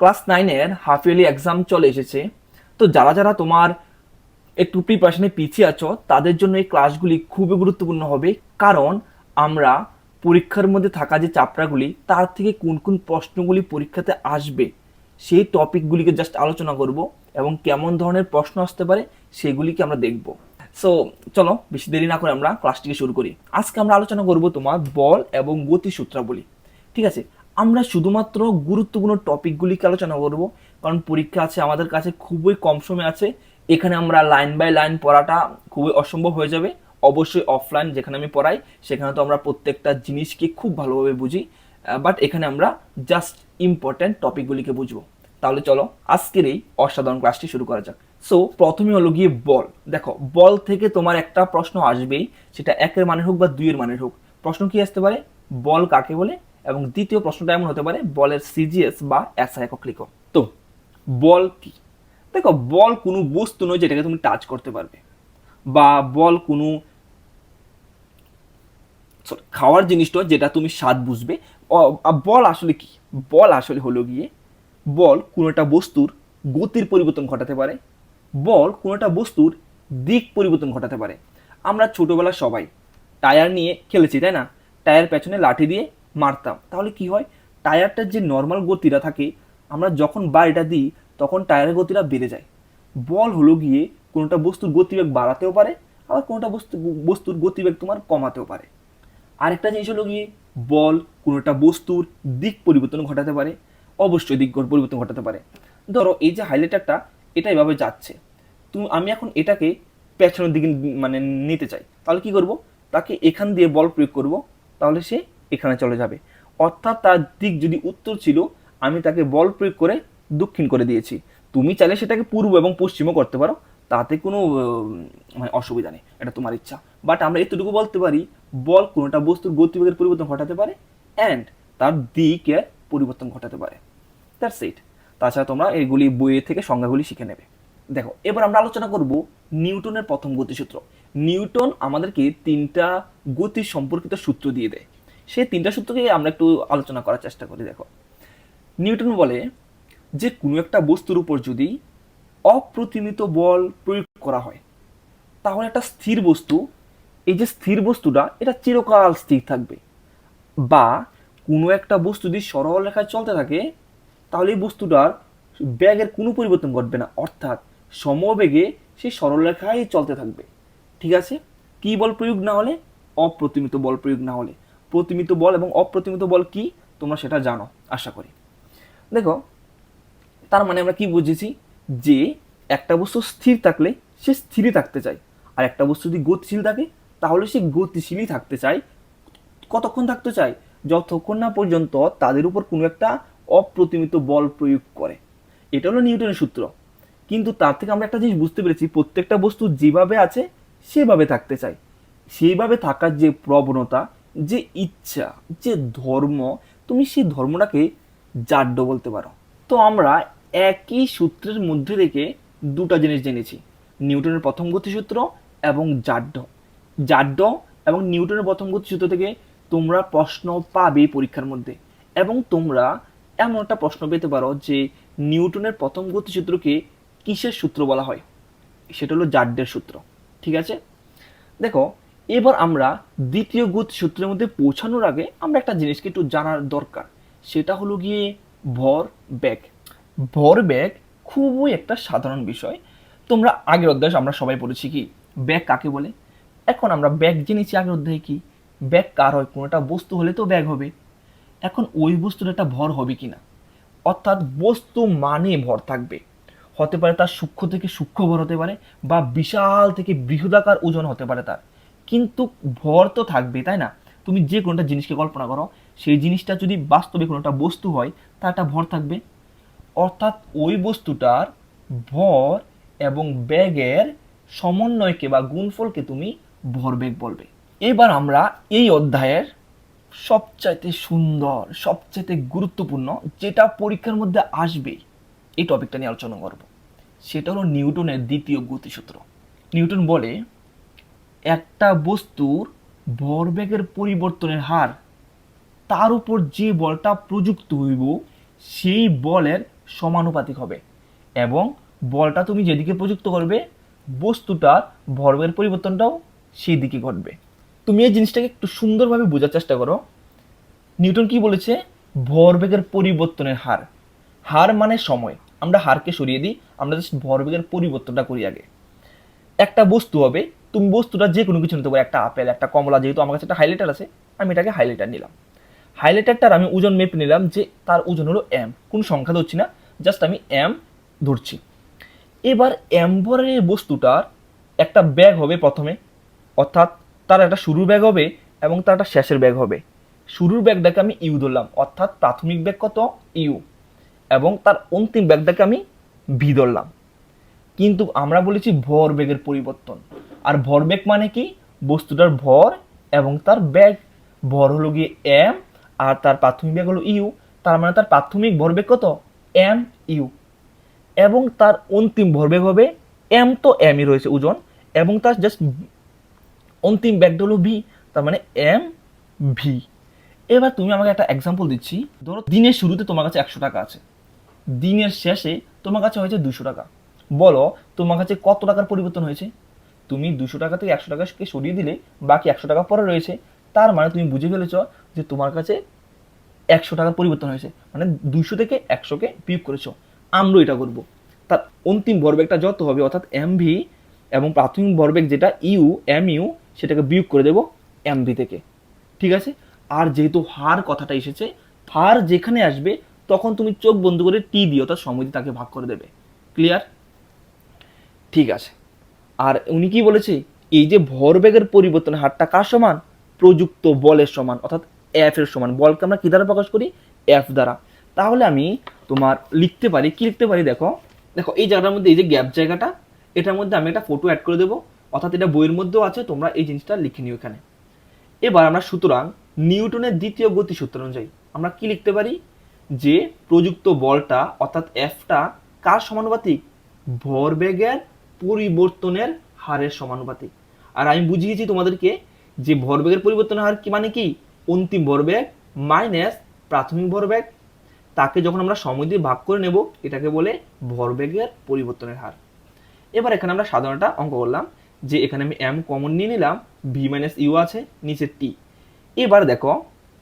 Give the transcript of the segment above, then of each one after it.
Class নাইনের half yearly exam চলে এসেছে। তো যারা যারা তোমার একটু প্রিপারেশনে পিছিয়ে আছো, তাদের জন্য এই ক্লাসগুলি খুবই গুরুত্বপূর্ণ হবে। কারণ আমরা পরীক্ষার মধ্যে থাকা যে চাপড়াগুলি, তার থেকে কোন কোন প্রশ্নগুলি পরীক্ষাতে আসবে, সেই টপিকগুলিকে জাস্ট আলোচনা করব এবং কেমন ধরনের প্রশ্ন আসতে পারে, সেগুলিকে আমরা দেখব। সো চলো, বেশি দেরি না করে আমরা ক্লাসটিকে শুরু করি। আজকে আমরা আলোচনা করব তোমার বল এবং গতি সূত্রাবলী ঠিক আছে? আমরা শুধুমাত্র গুরুত্বপূর্ণ টপিকগুলিকে আলোচনা করব, কারণ পরীক্ষা আছে আমাদের কাছে খুবই কম সময় আছে। এখানে আমরা লাইন বাই লাইন পড়াটা খুবই অসম্ভব হয়ে যাবে। অবশ্যই অফলাইন যেখানে আমি পড়াই, সেখানে তো আমরা প্রত্যেকটা জিনিসকে খুব ভালোভাবে বুঝি বাট এখানে আমরা জাস্ট ইম্পর্ট্যান্ট টপিকগুলিকে বুঝব। তাহলে চলো, আজকের এই অসাধারণ ক্লাসটি শুরু করা যাক। সো প্রথমে হলো গিয়ে বল। দেখো, বল থেকে তোমার একটা প্রশ্ন আসবেই, সেটা একের মানের হোক বা দুইয়ের মানের হোক। প্রশ্ন কি আসতে পারে? বল কাকে বলে? এবং দ্বিতীয় প্রশ্নটা এমন হতে পারে, বলের সিজিএস বা এসআই একক লিখো। তো, বল কি? দেখো, বল কোনো বস্তু নয় যেটাকে তুমি টাচ করতে পারবে। বা বল কোনো খাওয়ার জিনিসটা যেটা তুমি স্বাদ বুঝবে। বল আসলে কি? বল আসলে হলো গিয়ে, বল কোনো একটা বস্তুর গতির পরিবর্তন ঘটাতে পারে। বল কোনো একটা বস্তুর দিক পরিবর্তন ঘটাতে পারে। আমরা ছোটবেলা সবাই টায়ার নিয়ে খেলেছি, তাই না? টায়ার পেছনে লাঠি দিয়ে মারতাম। তাহলে কি হয়? টায়ারটার যে নর্মাল গতিটা থাকে, আমরা যখন বাড়িটা দিই, তখন টায়ারের গতিটা বেড়ে যায়। বল হলো গিয়ে কোনোটা বস্তুর গতিবেগ বাড়াতেও পারে, আবার কোনোটা বস্তু, বস্তুর গতিবেগ তোমার কমাতেও পারে। আরেকটা জিনিস হলো গিয়ে বল কোনোটা বস্তুর দিক পরিবর্তন ঘটাতে পারে, অবশ্যই দিক পরিবর্তন ঘটাতে পারে। ধরো এই যে হাইলাইটারটা এটা এভাবে যাচ্ছে। তুমি আমি এখন এটাকে পেছনের দিকে মানে নিতে চাই। তাহলে কি করব? তাকে এখান দিয়ে বল প্রয়োগ করব। তাহলে সে এখানে চলে যাবে। অর্থাৎ তার দিক যদি উত্তর ছিল, আমি তাকে বল প্রয়োগ করে দক্ষিণ করে দিয়েছি। তুমি চাইলে সেটাকে পূর্ব এবং পশ্চিমও করতে পারো, তাতে কোনো মানে অসুবিধা নেই, এটা তোমার ইচ্ছা। বাট আমরা এতটুকু বলতে পারি, বল কোনোটা বস্তুর গতিবেগের পরিবর্তন ঘটাতে পারে অ্যান্ড তার দিকের পরিবর্তন ঘটাতে পারে। দ্যাটস ইট তাছাড়া তোমরা এগুলি বইয়ের থেকে সংজ্ঞাগুলি শিখে নেবে। দেখো, এবার আমরা আলোচনা করব নিউটনের প্রথম গতিসূত্র। নিউটন আমাদেরকে তিনটা গতি সম্পর্কিত সূত্র দিয়ে দেয়। সেই তিনটা সূত্রকে আমরা একটু আলোচনা করার চেষ্টা করি, দেখো। নিউটন বলে যে কোনো একটা বস্তুর উপর যদি অপ্রতিমিত বল প্রয়োগ করা হয়, তাহলে একটা স্থির বস্তু, এই যে স্থির বস্তুটা, এটা চিরকাল স্থির থাকবে। বা কোনো একটা বস্তু যদি সরল রেখায় চলতে থাকে, তাহলে এই বস্তুটার ব্যাগের কোনো পরিবর্তন ঘটবে না। অর্থাৎ সমবেগে সেই সরল রেখায় চলতে থাকবে। ঠিক আছে? কি বল প্রয়োগ না হলে? অপ্রতিমিত বল প্রয়োগ না হলে। প্রতিমিত বল এবং অপ্রতিমিত বল কি? তোমরা সেটা জানো, আশা করি। দেখো, তার মানে আমরা কি বুঝেছি? যে একটা বস্তু স্থির থাকলে সে স্থিরই থাকতে চায়। আর একটা বস্তু যদি গতিশীল থাকে, তাহলে সে গতিশীলই থাকতে চায়। কতক্ষণ থাকতে চায়? যতক্ষণ না পর্যন্ত তাদের উপর কোনো একটা অপ্রতিমিত বল প্রয়োগ করে। এটা হলো নিউটনের সূত্র। কিন্তু তার থেকে আমরা একটা জিনিস বুঝতে পেরেছি, প্রত্যেকটা বস্তু যেভাবে আছে, সেভাবে থাকতে চায়। সেইভাবে থাকার যে প্রবণতা যে ইচ্ছা, যে ধর্ম, তুমি সেই ধর্মটাকে জাড্য বলতে পারো। তো আমরা একই সূত্রের মধ্যে থেকে দুটো জিনিস জেনেছি। নিউটনের প্রথম গতিসূত্র এবং জাড্য জাড্য এবং নিউটনের প্রথম গতিসূত্র থেকে তোমরা প্রশ্ন পাবে পরীক্ষার মধ্যে এবং তোমরা এমন একটা প্রশ্ন পেতে পারো যে নিউটনের প্রথম গতিসূত্রকে কিসের সূত্র বলা হয়? সেটা হলো জাড্যের সূত্র। ঠিক আছে? দেখো এবার আমরা দ্বিতীয় গতি সূত্রের মধ্যে পৌঁছানোর আগে আমরা একটা জিনিসকে একটু জানার দরকার। সেটা হলো গিয়ে ভর ব্যাগ ভর ব্যাগ খুবই একটা সাধারণ বিষয়। তোমরা আগের অধ্যায় আমরা সবাই পড়েছি কি ব্যাগ কাকে বলে? এখন আমরা ব্যাগ জেনেছি আগের অধ্যায়ে কি ব্যাগ কার হয়? কোনোটা বস্তু হলে তো ব্যাগ হবে। এখন ওই বস্তুর একটা ভর হবে কিনা? অর্থাৎ বস্তু মানে ভর থাকবে। হতে পারে তার সূক্ষ্ম থেকে সূক্ষ্ম ভর হতে পারে বা বিশাল থেকে বৃহদাকার ওজন হতে পারে তার। কিন্তু ভর তো থাকবে তাই না? তুমি যে কোনোটা জিনিসকে কল্পনা করো, সেই জিনিসটা যদি বাস্তবে কোনোটা বস্তু হয় তার একটা ভর থাকবে। অর্থাৎ ওই বস্তুটার ভর এবং ব্যাগের সমন্বয়কে বা গুণফলকে তুমি ভরবেগ বলবে। এবার আমরা এই অধ্যায়ের সবচাইতে সুন্দর, সবচাইতে গুরুত্বপূর্ণ যেটা পরীক্ষার মধ্যে আসবে, এই টপিকটা নিয়ে আলোচনা করব। সেটা হলো নিউটনের দ্বিতীয় গতিসূত্র। নিউটন বলে একটা বস্তুর ভরবেগের পরিবর্তনের হার, তার উপর যে বলটা প্রযুক্ত হইব, সেই বলের সমানুপাতিক হবে। এবং বলটা তুমি যেদিকে প্রযুক্ত করবে, বস্তুটার ভরবেগের পরিবর্তনটাও সেই দিকে ঘটবে। তুমি এই জিনিসটাকে একটু সুন্দরভাবে বোঝার চেষ্টা করো। নিউটন কি বলেছে? ভরবেগের পরিবর্তনের হার। হার মানে সময়। আমরা হারকে সরিয়ে দিই, আমরা জাস্ট ভরবেগের পরিবর্তনটা করি আগে। একটা বস্তু হবে তুমি বস্তুটা যে কোনো কিছু নিতে পারো, একটা আপেল, একটা কমলা যেহেতু আমার কাছে একটা হাইলাইটার আছে, আমি এটাকে হাইলাইটার নিলাম। হাইলাইটারটার আমি ওজন মেপে নিলাম যে তার ওজন হলো এম কোনো সংখ্যা ধরছি না জাস্ট আমি এম ধরছি। এবার এই বস্তুটার একটা ব্যাগ হবে প্রথমে, অর্থাৎ তার একটা শুরুর ব্যাগ হবে এবং তার একটা শেষের ব্যাগ হবে। শুরুর ব্যাগটাকে আমি ইউ ধরলাম, অর্থাৎ প্রাথমিক ব্যাগ কত? ইউ এবং তার অন্তিম ব্যাগটাকে আমি ভি ধরলাম। কিন্তু আমরা বলেছি ভর বেগের পরিবর্তন। আর ভরবেগ মানে কি? বস্তুটার ভর এবং তার ব্যাগ ভর হলো গিয়ে এম আর তার প্রাথমিক ব্যাগ হলো ইউ তার মানে তার প্রাথমিক ভরবেগ কত? এম ইউ এবং তার অন্তিম ভরবেগ হবে এম তো এমই রয়েছে ওজন এবং তার জাস্ট অন্তিম ব্যাগটা হলো ভি তার মানে এম ভি এবার তুমি আমাকে একটা এক্সাম্পল দিচ্ছি। ধরো দিনের শুরুতে তোমার কাছে একশো টাকা আছে, দিনের শেষে তোমার কাছে হয়েছে দুশো টাকা। বলো তোমার কাছে কত টাকার পরিবর্তন হয়েছে? তুমি দুশো টাকা থেকে একশো টাকাকে সরিয়ে দিলে, বাকি একশো টাকা পরে রয়েছে। তার মানে তুমি বুঝে ফেলেছ যে তোমার কাছে একশো টাকার পরিবর্তন হয়েছে। মানে দুশো থেকে একশোকে বিয়োগ করেছ। আমরাও এটা করব। তার অন্তিম ভরবেগটা যত হবে, অর্থাৎ এম ভি এবং প্রাথমিক ভরবেগ যেটা ইউ এম ইউ সেটাকে বিয়োগ করে দেবো এম ভি থেকে। ঠিক আছে? আর যেহেতু হার কথাটা এসেছে, হার যেখানে আসবে, তখন তুমি চোখ বন্ধ করে টি দিও তার সময় তাকে ভাগ করে দেবে। ক্লিয়ার ঠিক আছে। আর উনি কি বলেছে? এই যে ভরবেগের পরিবর্তনের হারটা কার সমান? প্রযুক্ত বলের সমান, অর্থাৎ এফ এর সমান। বলকে আমরা কি দ্বারা প্রকাশ করি? এফ দ্বারা। তাহলে আমি তোমার লিখতে পারি, কি লিখতে পারি দেখো? দেখো, এই জায়গাটার মধ্যে এই যে গ্যাপ জায়গাটা, এটার মধ্যে আমি একটা ফটো অ্যাড করে দেবো। অর্থাৎ এটা বইয়ের মধ্যেও আছে, তোমরা এই জিনিসটা লিখে নিও এখানে। এবার আমরা সুতরাং নিউটনের দ্বিতীয় গতি সূত্র অনুযায়ী আমরা কি লিখতে পারি? যে প্রযুক্ত বলটা, অর্থাৎ এফটা কার সমানুপাতিক? ভরবেগের পরিবর্তনের হারের সমানুপাতিক। আর আমি বুঝিয়েছি তোমাদেরকে যে ভরবেগের পরিবর্তনের হার কি মানে কি? অন্তিম ভরবেগ মাইনাস প্রাথমিক ভরবেগ। তাকে যখন আমরা সময় দিয়ে ভাগ করে নেব, এটাকে বলে ভরবেগের পরিবর্তনের হার। এবার এখানে আমরা সাধারণ একটা অঙ্ক করলাম যে এখানে আমি এম কমন নিয়ে নিলাম ভি মাইনাস ইউ আছে নিচে টি এবার দেখো,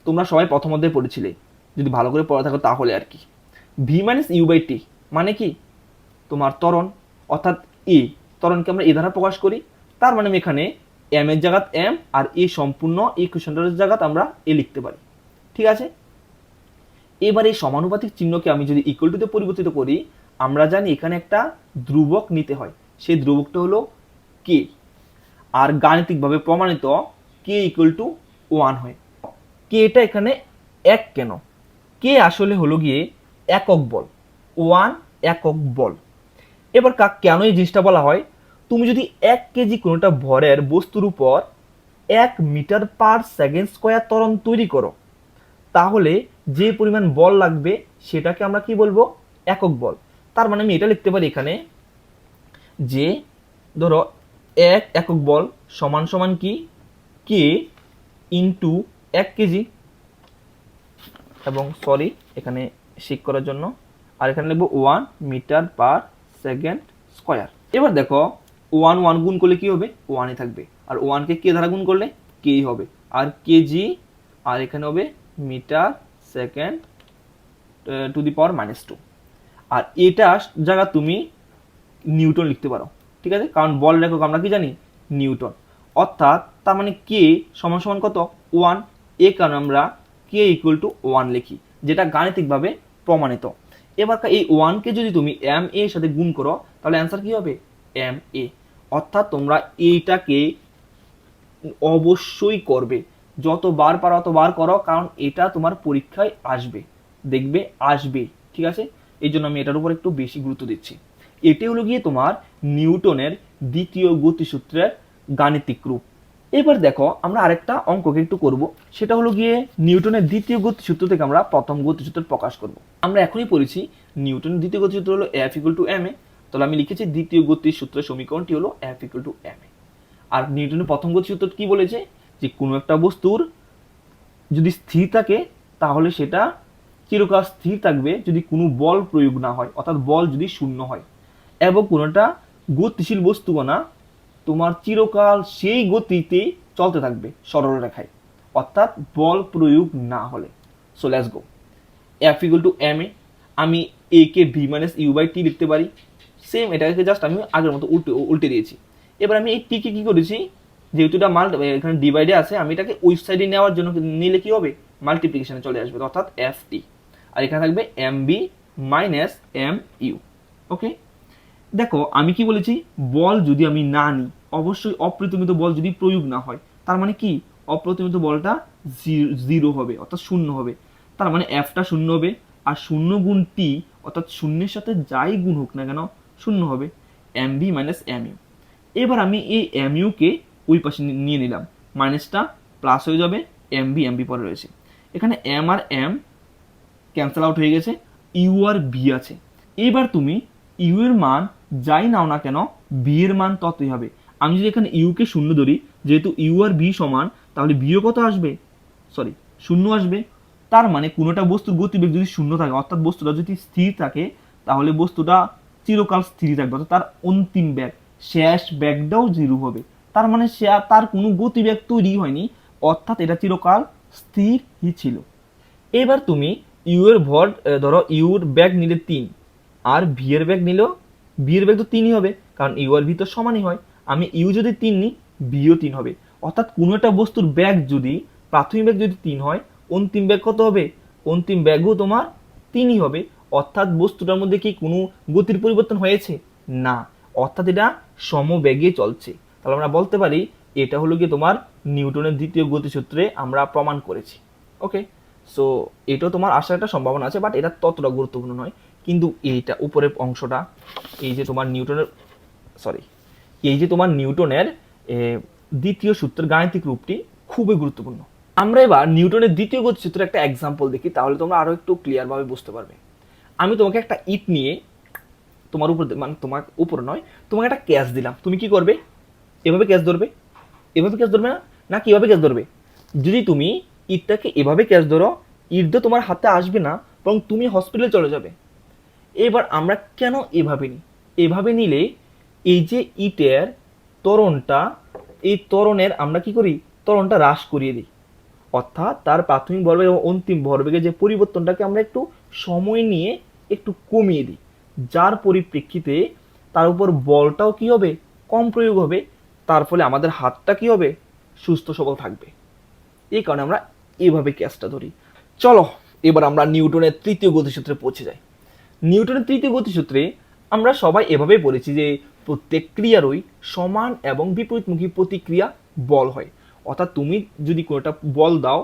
তোমরা সবাই প্রথম অধ্যায়ে পড়েছিলে। যদি ভালো করে পড়া থাকো তাহলে আর কি। V minus u by t মানে কি? তোমার ত্বরণ। অর্থাৎ এ ত্বরণকে আমরা এ দ্বারা প্রকাশ করি। তার মানে আমি এখানে এম এর জায়গাত এম আর এ সম্পূর্ণ ইকুয়েশনটার জায়গাত আমরা এ লিখতে পারি। ঠিক আছে? এবার এই সমানুপাতিক চিহ্নকে আমি যদি ইকুয়াল টুতে পরিবর্তিত করি, আমরা জানি এখানে একটা ধ্রুবক নিতে হয়। সেই ধ্রুবকটা হলো কে আর গাণিতিকভাবে প্রমাণিত কে ইকুয়াল টু ওয়ান হয়। কে এটা এখানে এক কেন? কে আসলে হলো গিয়ে একক বল। ওয়ান একক বল। এবার কা কেন এই জিনিসটা বলা হয়? তুমি যদি এক কেজি কোনোটা ভরের বস্তুর উপর এক মিটার পার সেকেন্ড স্কোয়ার ত্বরণ তৈরি করো, তাহলে যে পরিমাণ বল লাগবে সেটাকে আমরা কি বলব? একক বল। তার মানে আমি এটা লিখতে পারি এখানে যে, ধরো এক একক বল সমান সমান কি? কে ইন্টু এক কেজি। এবং সরি এখানে শিক করার জন্য। আর এখানে লিখব one metre per second square এবার দেখো ওয়ান ওয়ান গুণ করলে কি হবে? ওয়ানই থাকবে। আর ওয়ানকে কে দ্বারা গুণ করলে? কেই হবে। আর কেজি আর এখানে হবে metre second to the power minus two আর এটা জায়গা তুমি নিউটন লিখতে পারো। ঠিক আছে? কারণ বল লেখক আমরা কি জানি? নিউটন। অর্থাৎ তার মানে কে সমান সমান কত? ওয়ান এ কারণে আমরা কে ইকুয়াল টু ওয়ান লিখি, যেটা গাণিতিকভাবে প্রমাণিত। এবার এই ওয়ানকে যদি তুমি এম এ এর সাথে গুণ করো, তাহলে অ্যান্সার কি হবে? এম এ অর্থাৎ তোমরা এইটাকে অবশ্যই করবে। যতবার পারো অতবার করো, কারণ এটা তোমার পরীক্ষায় আসবে। দেখবে আসবে, ঠিক আছে? এই জন্য আমি এটার উপর একটু বেশি গুরুত্ব দিচ্ছি। এটি হলো গিয়ে তোমার নিউটনের দ্বিতীয় গতিসূত্রের গাণিতিক রূপ। এবার দেখো, আমরা আরেকটা অঙ্ককে একটু করব। সেটা হলো গিয়ে নিউটনের দ্বিতীয় গতিসূত্র থেকে আমরা প্রথম গতিসূত্র প্রকাশ করব। আমরা এখনই পড়েছি, নিউটনের দ্বিতীয় গতিসূত্র হলো F equal to M A তাহলে আমি লিখেছি দ্বিতীয় গতির গতিসূত্রের সমীকরণটি হলো F equal to M A আর নিউটনের প্রথম গতিসূত্র কি বলেছে? যে কোনো একটা বস্তুর যদি স্থির থাকে, তাহলে সেটা চিরকাল স্থির থাকবে যদি কোনো বল প্রয়োগ না হয়। অর্থাৎ বল যদি শূন্য হয়। এবং কোনোটা গতিশীল বস্তুকণা তোমার চিরকাল সেই গতিতে চলতে থাকবে সরলরেখায় অর্থাৎ বল প্রয়োগ না হলে। So let's go F equal to M A আমি এ কে v minus u by t লিখতে পারি। সেম এটাকে জাস্ট আমি আগের মতো উল্টে উল্টে দিয়েছি। এবার আমি এই টিকে কী করেছি? যেহেতু এটা মাল্টি এখানে ডিভাইডে আছে, আমি এটাকে ওই সাইডে নেওয়ার জন্য নিলে কী হবে? মাল্টিপ্লিকেশানে চলে আসবে, অর্থাৎ এফ টি আর এখানে থাকবে m b minus m u okay দেখো, আমি কি বলেছি? বল যদি আমি না নিই অবশ্যই অপ্রতিমিত বল যদি প্রয়োগ না হয়, তার মানে কি? অপ্রতিমিত বলটা জিরো হবে, অর্থাৎ শূন্য হবে। তার মানে এফটা শূন্য হবে, আর শূন্য গুণ টি অর্থাৎ শূন্যের সাথে যাই গুণ হোক না কেন, শূন্য হবে। M b minus m u এবার আমি এই এম ইউকে ওই পাশে নিয়ে নিলাম। মাইনাসটা প্লাস হয়ে যাবে এম বি এম বি পরে রয়েছে। এখানে এম আর এম ক্যান্সেল আউট হয়ে গেছে ইউ আর বি আছে। এবার তুমি ইউ এর মান যাই নাও না কেন বি এর মান ততই হবে। আমি যদি এখানে ইউকে শূন্য ধরি, যেহেতু ইউ আর বি সমান, তাহলে বিও কত আসবে? সরি শূন্য আসবে। তার মানে কোনোটা বস্তুর গতিবেগ যদি শূন্য থাকে, অর্থাৎ বস্তুটা যদি স্থির থাকে, তাহলে বস্তুটা চিরকাল স্থির থাকবে, অর্থাৎ তার অন্তিম ব্যাগ, শেষ ব্যাগটাও জিরো হবে। তার মানে সে তার কোনো গতিবেগ তৈরি হয়নি, অর্থাৎ এটা চিরকাল স্থিরই ছিল। এবার তুমি ইউ এর ভর ধরো ইউর ব্যাগ নিলে তিন, আর ভি এর ব্যাগ নিলেও ভি এর ব্যাগ তো তিনই হবে, কারণ ইউ আর ভি তো সমানই হয়। আমি ইউ যদি তিন নিই বিও তিন হবে। অর্থাৎ কোনো একটা বস্তুর ব্যাগ যদি, প্রাথমিক ব্যাগ যদি তিন হয়, অন্তিম ব্যাগ কত হবে? অন্তিম ব্যাগও তোমার তিনই হবে। অর্থাৎ বস্তুটার মধ্যে কি কোনো গতির পরিবর্তন হয়েছে? না। অর্থাৎ এটা সমবেগে চলছে। তাহলে আমরা বলতে পারি, এটা হলো গিয়ে তোমার নিউটনের দ্বিতীয় গতিসূত্রে আমরা প্রমাণ করেছি। ওকে সো এটাও তোমার আসার একটা সম্ভাবনা আছে বাট এটা ততটা গুরুত্বপূর্ণ নয়। কিন্তু এইটা উপরের অংশটা, এই যে তোমার নিউটনের সরি এই যে তোমার নিউটনের দ্বিতীয় সূত্রের গাণিতিক রূপটি খুবই গুরুত্বপূর্ণ। আমরা এবার নিউটনের দ্বিতীয় গতিসূত্রের একটা এক্সাম্পল দেখি, তাহলে তোমরা আরও একটু ক্লিয়ারভাবে বুঝতে পারবে। আমি তোমাকে একটা ইট নিয়ে তোমার উপর মানে তোমার উপর নয়, তোমাকে একটা ক্যাচ দিলাম। তুমি কি করবে? এভাবে ক্যাচ ধরবে? এভাবে ক্যাচ ধরবে না? না কীভাবে ক্যাচ ধরবে? যদি তুমি ইটটাকে এভাবে ক্যাচ ধরো, ইট তো তোমার হাতে আসবে না, বরং তুমি হসপিটালে চলে যাবে। এবার আমরা কেন এভাবে নিই? এভাবে নিলে এই যে ইটের ত্বরণটা, এই ত্বরণের আমরা কি করি? তরণটা হ্রাস করিয়ে দিই। অর্থাৎ তার প্রাথমিক ভরবেগ এবং অন্তিম ভরবেগের যে পরিবর্তনটাকে আমরা একটু সময় নিয়ে একটু কমিয়ে দিই। যার পরিপ্রেক্ষিতে তার উপর বলটাও কি হবে? কম প্রয়োগ হবে। তার ফলে আমাদের হাতটা কি হবে? সুস্থ সবল থাকবে। এই কারণে আমরা এভাবে ক্যাচটা ধরি। চলো, এবার আমরা নিউটনের তৃতীয় গতিসূত্রে পৌঁছে যাই। নিউটনের তৃতীয় গতিসূত্রে আমরা সবাই এভাবেই পড়েছি যে প্রত্যেক ক্রিয়ারই সমান এবং বিপরীতমুখী প্রতিক্রিয়া বল হয়। অর্থাৎ তুমি যদি কোনোটা বল দাও,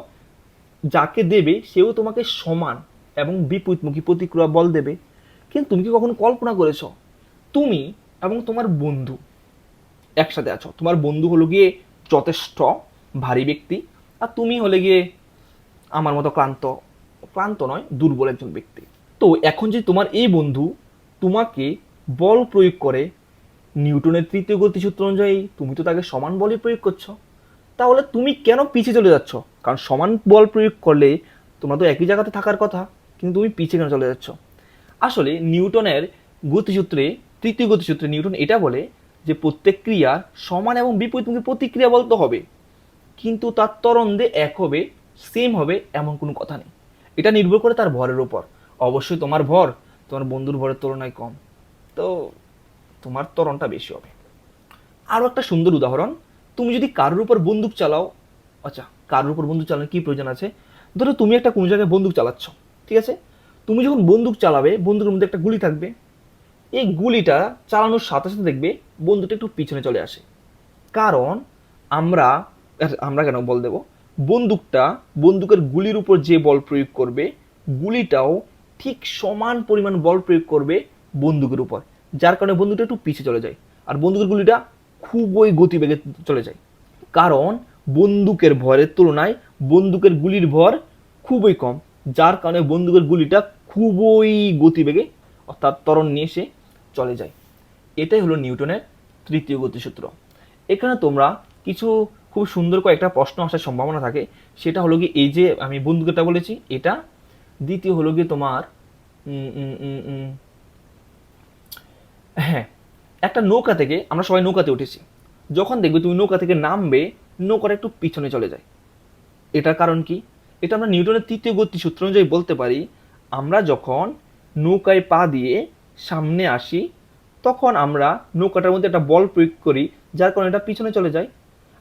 যাকে দেবে সেও তোমাকে সমান এবং বিপরীতমুখী প্রতিক্রিয়া বল দেবে। কিন্তু তুমি কি কখনো কল্পনা করেছ? তুমি এবং তোমার বন্ধু একসাথে আছো। তোমার বন্ধু হলো গিয়ে যথেষ্ট ভারী ব্যক্তি আর তুমি হলে গিয়ে আমার মতো ক্লান্ত। ক্লান্ত নয়, দুর্বল একজন ব্যক্তি। তো এখন যে তোমার এই বন্ধু তোমাকে বল প্রয়োগ করে নিউটনের তৃতীয় গতিসূত্র অনুযায়ী তুমি তো তাকে সমান বলই প্রয়োগ করছ। তাহলে তুমি কেন পিছিয়ে চলে যাচ্ছ? কারণ সমান বল প্রয়োগ করলে তোমরা তো একই জায়গাতে থাকার কথা, কিন্তু তুমি পিছিয়ে কেন চলে যাচ্ছ? আসলে নিউটনের গতিসূত্রে, তৃতীয় গতিসূত্রে নিউটন এটা বলে যে প্রত্যেক ক্রিয়ার সমান এবং বিপরীতমুখী প্রতিক্রিয়া বলতে হবে। কিন্তু তার তরন্দে এক হবে সেম হবে, এমন কোনো কথা নেই। এটা নির্ভর করে তার ভরের উপর। অবশ্যই তোমার ভর, তোমার বন্ধুর ভরের তুলনায় কম। তো তোমার ত্বরণটা বেশি হবে। আরও একটা সুন্দর উদাহরণ, তুমি যদি কারোর উপর বন্দুক চালাও আচ্ছা কারোর উপর বন্দুক চালানোর কী প্রয়োজন আছে? ধরো তুমি একটা কোনো জায়গায় বন্দুক চালাচ্ছ, ঠিক আছে? তুমি যখন বন্দুক চালাবে, বন্দুকের মধ্যে একটা গুলি থাকবে। এই গুলিটা চালানোর সাথে সাথে দেখবে বন্দুকটা একটু পিছনে চলে আসে। কারণ আমরা আমরা কেন বল দেব? বন্দুকটা, বন্দুকের গুলির উপর যে বল প্রয়োগ করবে, গুলিটাও ঠিক সমান পরিমাণ বল প্রয়োগ করবে বন্দুকের উপর। যার কারণে বন্দুকটা একটু পিছিয়ে চলে যায়। আর বন্দুকের গুলিটা খুবই গতিবেগে চলে যায়। কারণ বন্দুকের ভরের তুলনায় বন্দুকের গুলির ভর খুবই কম, যার কারণে বন্দুকের গুলিটা খুবই গতিবেগে অর্থাৎ ত্বরণ নিয়ে এসে চলে যায়। এটাই হলো নিউটনের তৃতীয় গতিসূত্র। এখানে তোমরা কিছু খুব সুন্দর কয়েকটা প্রশ্ন আসার সম্ভাবনা থাকে, সেটা হলো কি এই যে আমি বন্দুকেরটা বলেছি, এটা দ্বিতীয় হলো গিয়ে তোমার হ্যাঁ একটা নৌকা থেকে আমরা সবাই নৌকাতে উঠেছি। যখন দেখবে তুমি নৌকা থেকে নামবে, নৌকাটা একটু পিছনে চলে যায়। এটার কারণ কি? এটা আমরা নিউটনের তৃতীয় গতি সূত্র অনুযায়ী বলতে পারি, আমরা যখন নৌকায় পা দিয়ে সামনে আসি, তখন আমরা নৌকাটার মধ্যে একটা বল প্রয়োগ করি, যার কারণে এটা পিছনে চলে যায়।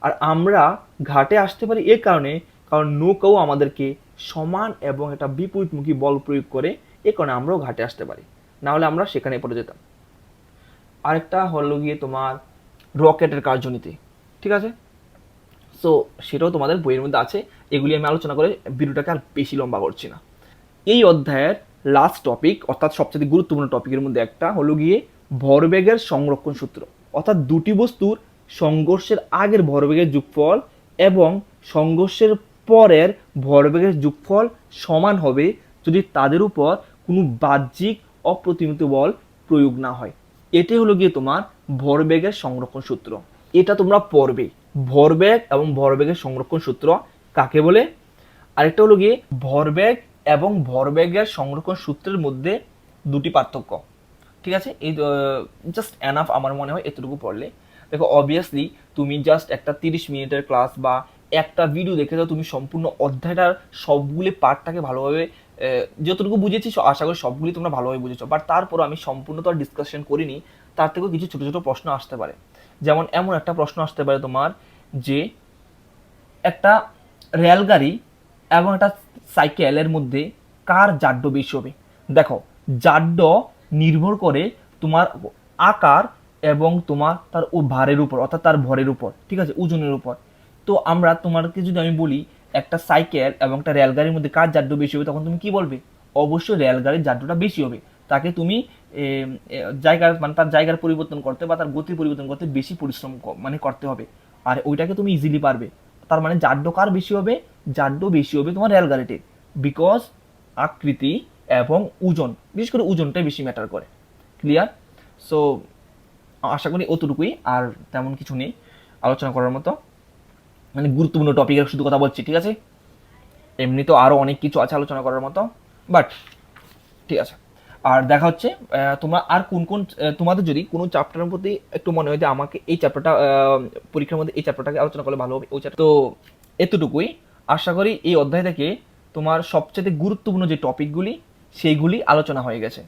আর আমরা ঘাটে আসতে পারি এর কারণে, কারণ নৌকাও আমাদেরকে সমান এবং একটা বিপরীতমুখী বল প্রয়োগ করে, এ কারণে আমরাও ঘাটে আসতে পারি। না হলে আমরা সেখানে পড়ে যেতাম। আরেকটা হলো গিয়ে তোমার রকেটের কার্যনীতি, ঠিক আছে? সো সেটাও তোমাদের বইয়ের মধ্যে আছে, এগুলি আমি আলোচনা করে ভিডিওটাকে আর বেশি লম্বা করছি না। এই অধ্যায়ের লাস্ট টপিক অর্থাৎ সবচেয়ে গুরুত্বপূর্ণ টপিকের মধ্যে একটা হলো গিয়ে ভরবেগের সংরক্ষণ সূত্র, অর্থাৎ দুটি বস্তুর সংঘর্ষের আগের ভরবেগের যোগফল এবং সংঘর্ষের পরের ভরবেগের যোগফল সমান হবে যদি তাদের উপর কোনো বাহ্যিক অপ্রতিমিত বল প্রয়োগ না হয়। এটি হলো গিয়ে তোমার ভরবেগের সংরক্ষণ সূত্র। এটা তোমরা পড়বে। ভরবেগ এবং ভরবেগের সংরক্ষণ সূত্র কাকে বলে? আরেকটা হলো গিয়ে ভরবেগ এবং ভরবেগের সংরক্ষণ সূত্রের মধ্যে দুটি পার্থক্য। ঠিক আছে? এই জাস্ট এনাফ আমার মনে হয় এতটুকু পড়লে। দেখো অবভিয়াসলি তুমি জাস্ট একটা তিরিশ মিনিটের ক্লাস বা একটা ভিডিও দেখে যাও, তুমি সম্পূর্ণ অধ্যায়টার সবগুলি পার্টটাকে ভালোভাবে যতটুকু বুঝেছি আশা করি সবগুলি তোমরা ভালোভাবে বুঝেছ। বাট তারপরও আমি সম্পূর্ণ তো আর ডিসকাশন করিনি। তার থেকেও কিছু ছোটো ছোটো প্রশ্ন আসতে পারে। যেমন এমন একটা প্রশ্ন আসতে পারে তোমার যে, একটা রেলগাড়ি এবং একটা সাইকেলের মধ্যে কার জাড্য বেশি হবে? দেখো জাড্য নির্ভর করে তোমার আকার এবং তোমার তার ও ভারের উপর, অর্থাৎ তার ভরের উপর, ঠিক আছে, ওজনের উপর। তো আমরা তোমাকে যদি আমি বলি একটা সাইকেল এবং একটা রেলগাড়ির মধ্যে কার জাড্য বেশি হবে, তখন তুমি কি বলবে? অবশ্যই রেলগাড়ির জাড্যটা বেশি হবে। তাকে তুমি জায়গার মানে তার জায়গার পরিবর্তন করতে বা তার গতি পরিবর্তন করতে বেশি পরিশ্রম মানে করতে হবে। আর ওইটাকে তুমি ইজিলি পারবে। তার মানে জাড্য কার বেশি হবে? জাড্য বেশি হবে তোমার রেলগাড়িতে। বিকজ আকৃতি এবং ওজন, বিশেষ করে ওজনটাই বেশি ম্যাটার করে। ক্লিয়ার সো আশা করি অতটুকুই, আর তেমন কিছু নেই। আলোচনা করার মতো। মানে গুরুত্বপূর্ণ টপিকের শুধু কথা বলছি, ঠিক আছে? এমনি তো আরও অনেক কিছু আছে আলোচনা করার মতো বাট ঠিক আছে। আর দেখা হচ্ছে তোমরা আর কোন কোন তোমাদের যদি কোনো চ্যাপ্টারের প্রতি একটু মনে হয় যে আমাকে এই চ্যাপ্টারটা পরীক্ষার মধ্যে এই চ্যাপ্টারটাকে আলোচনা করলে ভালো হবে ওই চ্যাপ্টার তো এতটুকুই, আশা করি এই অধ্যায় থেকে তোমার সবচেয়ে গুরুত্বপূর্ণ যে টপিকগুলি সেইগুলি আলোচনা হয়ে গেছে।